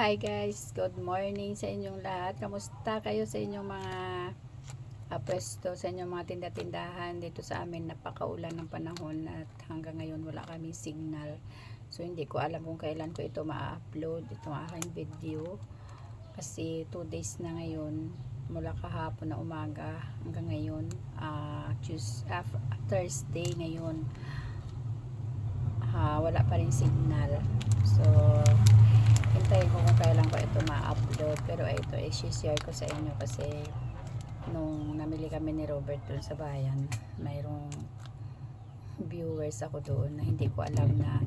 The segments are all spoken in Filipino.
Hi guys, good morning sa inyong lahat. Kamusta kayo sa inyong mga uh, pwesto, sa inyong mga tinda-tindahan dito sa amin napakaulan ng panahon at hanggang ngayon wala kaming signal. So hindi ko alam kung kailan ko ito ma-upload, itong aking video. Kasi 2 days na ngayon mula kahapon na umaga hanggang ngayon uh, Tuesday, uh, Thursday ngayon uh, wala pa rin signal. So hintayin ko kung kailan ko ito ma-upload. Pero ito i-share ko sa inyo kasi nung namili kami ni Robert doon sa bayan mayroong viewers ako doon na hindi ko alam na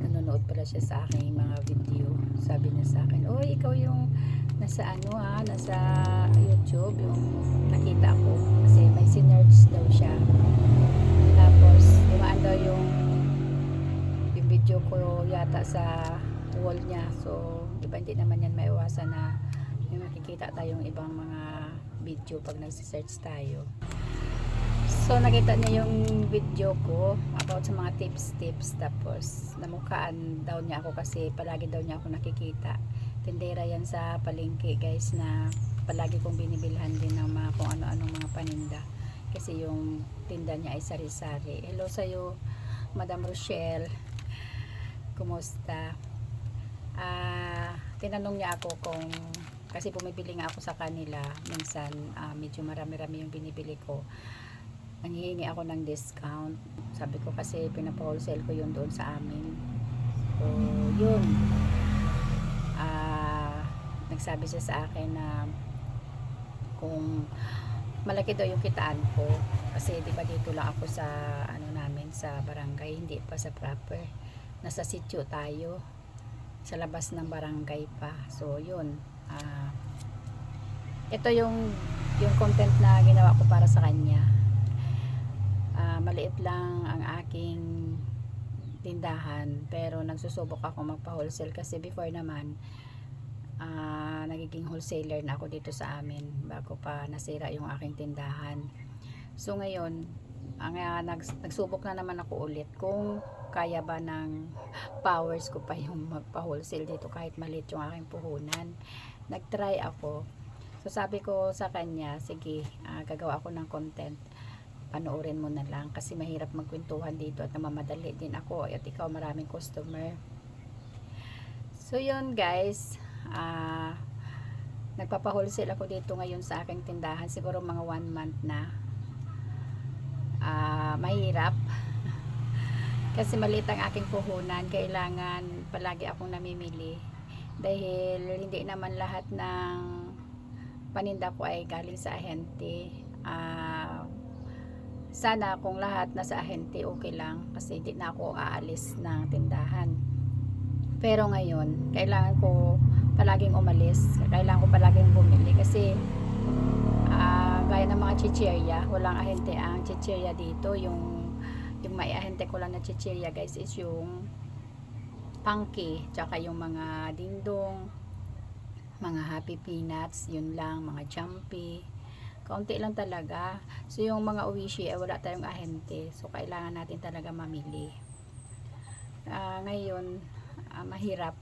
nanonood pala siya sa aking mga video. Sabi niya sa akin oh ikaw yung nasa ano ha nasa youtube yung nakita ko. Kasi may sinerge daw siya. Tapos dumaan daw yung yung video ko yata sa wall niya. So, di ba hindi naman yan maiwasan na may makikita tayong ibang mga video pag nagsisearch tayo. So, nakita niya yung video ko about sa mga tips-tips. Tapos, namukhaan daw niya ako kasi palagi daw niya ako nakikita. Tindera yan sa palengke guys na palagi kong binibilhan din ng mga kung ano-anong mga paninda. Kasi yung tinda niya ay sari-sari. Hello sa'yo, Madam Rochelle. Kumusta? Ah tinanong niya ako kung kasi bumibili nga ako sa kanila minsan ah, medyo marami-rami yung binibili ko. Nanghihingi ako ng discount. Sabi ko kasi pinapa-wholesale ko yun doon sa amin. So yun. Ah nagsabi siya sa akin na kung malaki daw yung kitaan ko kasi di ba dito lang ako sa ano namin sa barangay hindi pa sa proper. Nasa sityo tayo sa labas ng barangay pa. So, yun. ah ito yung yung content na ginawa ko para sa kanya. Ah, maliit lang ang aking tindahan pero nagsusubok ako magpa-wholesale kasi before naman ah nagiging wholesaler na ako dito sa amin bago pa nasira yung aking tindahan. So ngayon, ang uh, nags, nagsubok na naman ako ulit kung kaya ba ng powers ko pa yung magpa-wholesale dito kahit maliit yung aking puhunan. Nag-try ako. So sabi ko sa kanya, sige, uh, gagawa ako ng content. Panoorin mo na lang kasi mahirap magkwentuhan dito at namamadali din ako at ikaw maraming customer. So yun guys, uh, nagpapa-wholesale ako dito ngayon sa aking tindahan. Siguro mga one month na uh, mahirap. Kasi maliit ang aking puhunan kailangan palagi akong namimili. Dahil hindi naman lahat ng paninda ko ay galing sa ahente. Uh, sana kung lahat nasa ahente okay lang kasi hindi na ako aalis ng tindahan. Pero ngayon kailangan ko palaging umalis kailangan ko palaging bumili kasi uh, gaya ng mga chichirya walang ahente ang chichirya dito. Yung yung may ahente ko lang na chichirya guys is yung punky tsaka yung mga dingdong mga happy peanuts yun lang mga jumpy kaunti lang talaga. So yung mga uwishi ay wala tayong ahente. So kailangan natin talaga mamili. Uh, ngayon uh, mahirap.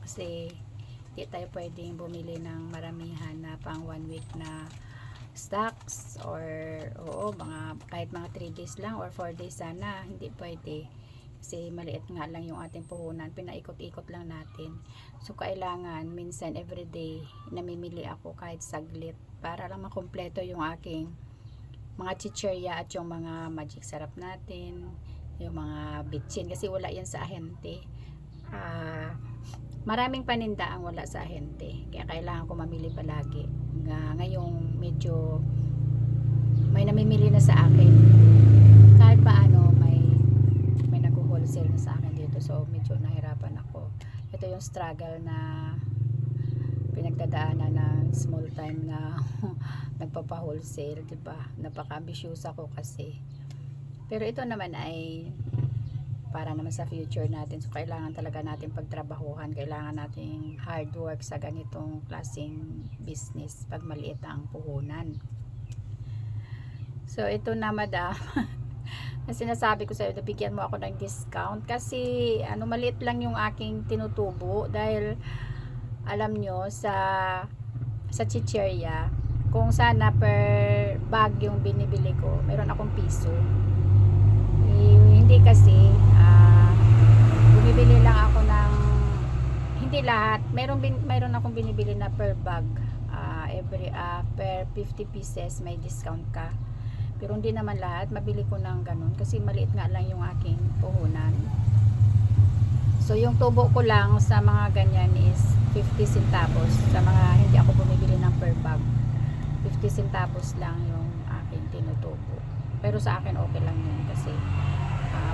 Kasi hindi tayo pwedeng bumili ng maramihan na pang one week na stocks or oo mga kahit mga 3 days lang or 4 days sana hindi pwede. Kasi maliit nga lang yung ating puhunan pinaikot-ikot lang natin. So kailangan minsan everyday namimili ako kahit saglit para lang makompleto yung aking mga chicherya at yung mga magic sarap natin yung mga bitchin. Kasi wala yan sa ahente. Ah uh, maraming paninda ang wala sa ahente kaya kailangan ko mamili palagi nga ngayong medyo may namimili na sa akin kahit paano may may nag-wholesale na sa akin dito so medyo nahirapan ako ito yung struggle na pinagdadaanan ng small time na nagpapa-wholesale, 'di ba? Napaka-ambitious ako kasi. Pero ito naman ay para naman sa future natin. So, kailangan talaga natin pagtrabahuhan. Kailangan natin hard work sa ganitong klaseng business pag maliit ang puhunan. So, ito na madam. na sinasabi ko sa iyo, bigyan mo ako ng discount kasi ano maliit lang yung aking tinutubo dahil alam nyo, sa sa chicheria, kung sana per bag yung binibili ko, meron akong piso. Eh, hindi kasi, bumibili lang ako ng, hindi lahat, meron, bin, meron akong binibili na per bag. Ah, every, ah, per 50 pieces may discount ka. Pero hindi naman lahat, mabili ko ng ganun kasi maliit nga lang yung aking puhunan. So yung tubo ko lang sa mga ganyan is 50 centavos. Sa mga hindi ako bumibili ng per bag. 50 centavos lang yung aking tinutubo. Pero sa akin okay lang yun kasi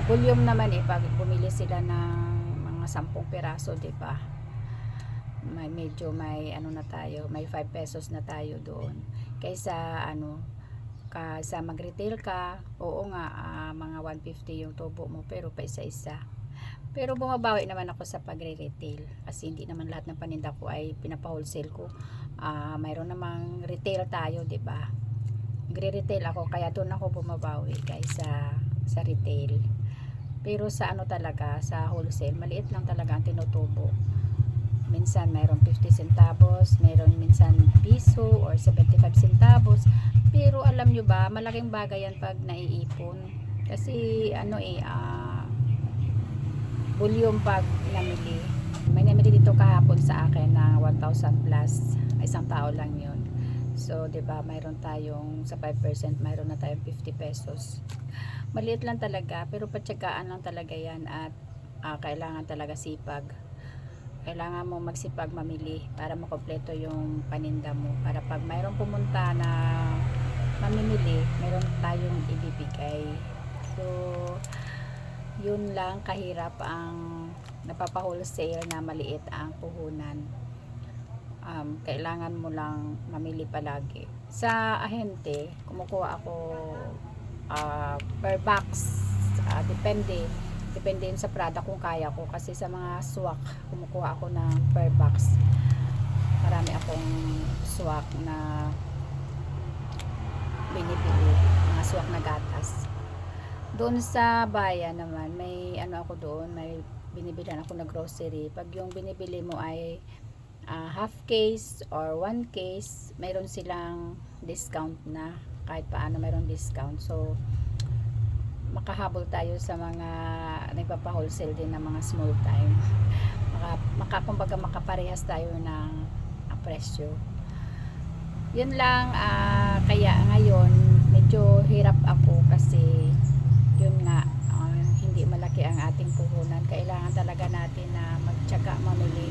volume naman eh pag bumili sila ng mga 10 piraso, 'di ba? May medyo may ano na tayo, may 5 pesos na tayo doon. Kaysa ano ka sa mag-retail ka, oo nga ah, mga 150 yung tubo mo pero pa isa-isa. Pero bumabawi naman ako sa pagre-retail kasi hindi naman lahat ng paninda ko ay pinapa-wholesale ko. Ah, mayroon namang retail tayo, 'di ba? Nagre-retail ako kaya doon ako bumabawi kaysa sa retail. Pero sa ano talaga, sa wholesale, maliit lang talaga ang tinutubo. Minsan mayroon 50 centavos, mayroon minsan piso or 75 centavos. Pero alam nyo ba, malaking bagay yan pag naiipon. Kasi ano eh, ah, volume pag namili. May namili dito kahapon sa akin na 1,000 plus. Isang tao lang yun. So, 'di ba, mayroon tayong sa 5%, mayroon na tayong 50 pesos. Maliit lang talaga, pero patyagaan lang talaga 'yan at ah, kailangan talaga sipag. Kailangan mo magsipag mamili para makompleto yung paninda mo. Para pag mayroong pumunta na mamimili, mayroon tayong ibibigay. So, yun lang kahirap ang napapa-wholesale na maliit ang puhunan. Um, kailangan mo lang mamili palagi. Sa ahente, kumukuha ako ah, per box. Ah, depende. Depende sa product kung kaya ko. Kasi sa mga swak, kumukuha ako ng per box. Marami akong swak na binibili. Mga swak na gatas. Doon sa bayan naman, may ano ako doon, may binibilan ako na grocery. Pag yung binibili mo ay ah, half case or one case, mayroon silang discount na kahit paano mayroon discount. So, makahabol tayo sa mga nagpapa-wholesale din ng mga small time. Maka, maka, makaparehas tayo ng ah, presyo. Yun lang, ah, kaya ngayon, medyo hirap ako kasi yun nga, ah, hindi malaki ang ating puhunan. Kailangan talaga natin na magtyaga mamili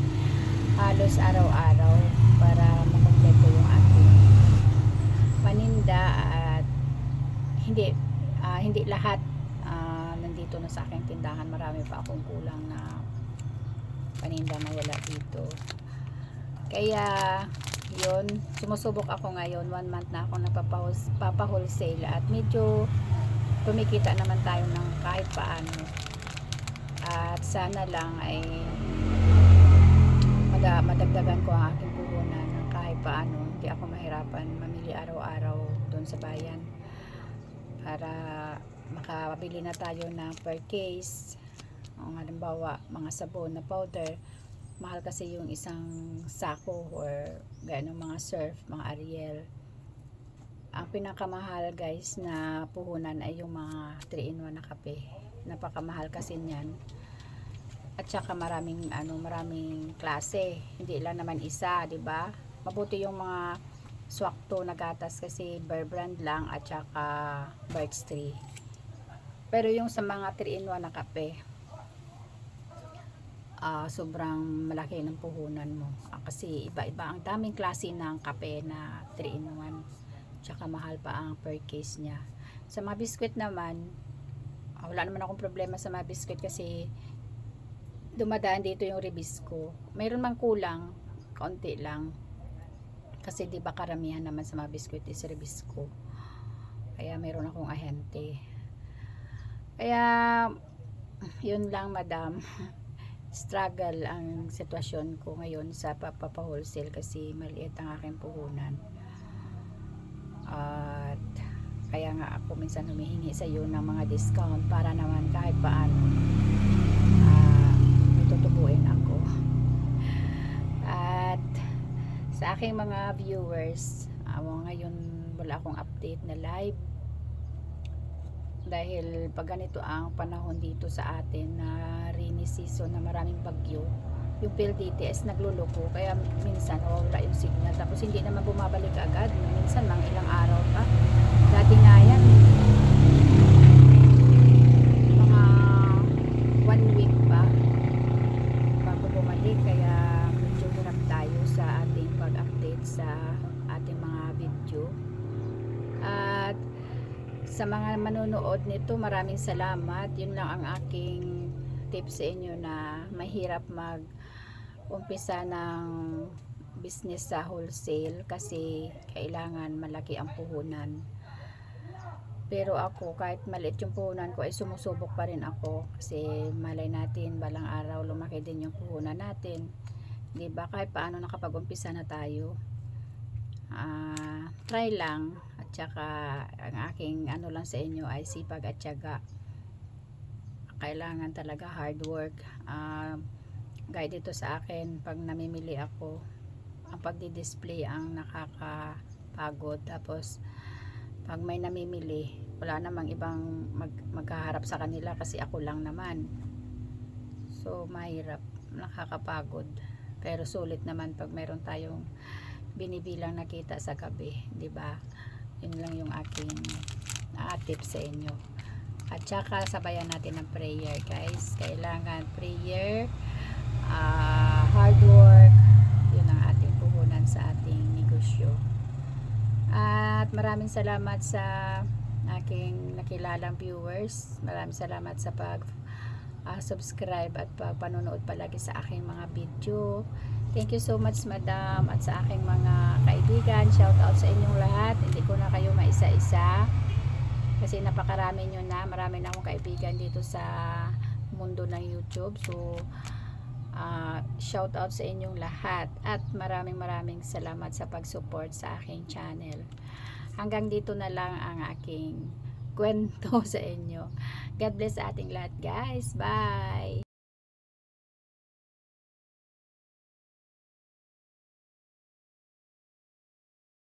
halos araw-araw para makompleto yung paninda at hindi ah, hindi lahat ah, nandito na sa aking tindahan. Marami pa akong kulang na paninda na wala dito. Kaya yun, sumusubok ako ngayon. One month na ako nagpapa-wholesale at medyo kumikita naman tayo ng kahit paano. At sana lang ay mada- madagdagan ko ang aking puhunan ng kahit paano. Hindi ako mahirapan mamili araw-araw sa bayan para makabili na tayo ng per case. O halimbawa, mga sabon na powder. Mahal kasi yung isang sako or gaya ng mga surf, mga Ariel. Ang pinakamahal guys na puhunan ay yung mga 3-in-1 na kape. Napakamahal kasi niyan. At saka maraming ano, maraming klase. Hindi lang naman isa, 'di ba? Mabuti yung mga swakto na gatas kasi Bear Brand lang at saka Birch Tree. Pero yung sa mga 3-in-1 na kape, ah sobrang malaki ng puhunan mo. Ah, kasi iba-iba ang daming klase ng kape na 3-in-1. Tsaka mahal pa ang per case niya. Sa mga biskwit naman, ah, wala naman akong problema sa mga biskwit kasi dumadaan dito yung ribisco. Mayroon mang kulang, kaunti lang. Kasi di ba karamihan naman sa mga biskwit is ribisco. Kaya mayroon akong ahente. Kaya yun lang madam. Struggle ang sitwasyon ko ngayon sa papapa-wholesale kasi maliit ang aking puhunan. At kaya nga ako minsan humihingi sa iyo ng mga discount para naman kahit paano ah, may tutubuin ako. At sa aking mga viewers, uh, ngayon wala akong update na live. Dahil pag ganito ang panahon dito sa atin na rainy season na maraming bagyo yung PLDTS nagluloko kaya minsan nawawala yung signal. Tapos hindi naman bumabalik agad. Minsan mga ilang araw pa. Dati nga yan mga one week pa bago bumalik kaya medyo hirap tayo sa ating pag-update sa ating mga video. At sa mga manonood nito maraming salamat. Yun lang ang aking tips sa inyo na mahirap mag umpisa ng business sa wholesale kasi kailangan malaki ang puhunan. Pero ako kahit maliit yung puhunan ko ay sumusubok pa rin ako kasi malay natin balang araw lumaki din yung puhunan natin. Ba? Kahit paano nakapag-umpisa na tayo ah try lang. At saka ang aking ano lang sa inyo ay sipag at syaga kailangan talaga hard work. Ah guide dito sa akin pag namimili ako. Ang pagdi-display ang nakakapagod. Tapos pag may namimili wala namang ibang mag, magkaharap sa kanila kasi ako lang naman. So mahirap. Nakakapagod. Pero sulit naman pag meron tayong binibilang nakita sa gabi, 'di ba? Yun lang yung aking uh, tip sa inyo. At saka sabayan natin ng prayer, guys. Kailangan prayer, uh, hard work, yun ang ating puhunan sa ating negosyo. At maraming salamat sa aking nakilalang viewers. Maraming salamat sa pag uh, subscribe at panonood palagi sa aking mga video. Thank you so much madam at sa aking mga kaibigan. Shout out sa inyong lahat. Hindi ko na kayo maisa-isa kasi napakarami nyo na. Marami na akong kaibigan dito sa mundo ng YouTube. So uh, shout out sa inyong lahat at maraming maraming salamat sa pag-support sa aking channel. Hanggang dito na lang ang aking kwento sa inyo. God bless sa ating lahat guys. Bye!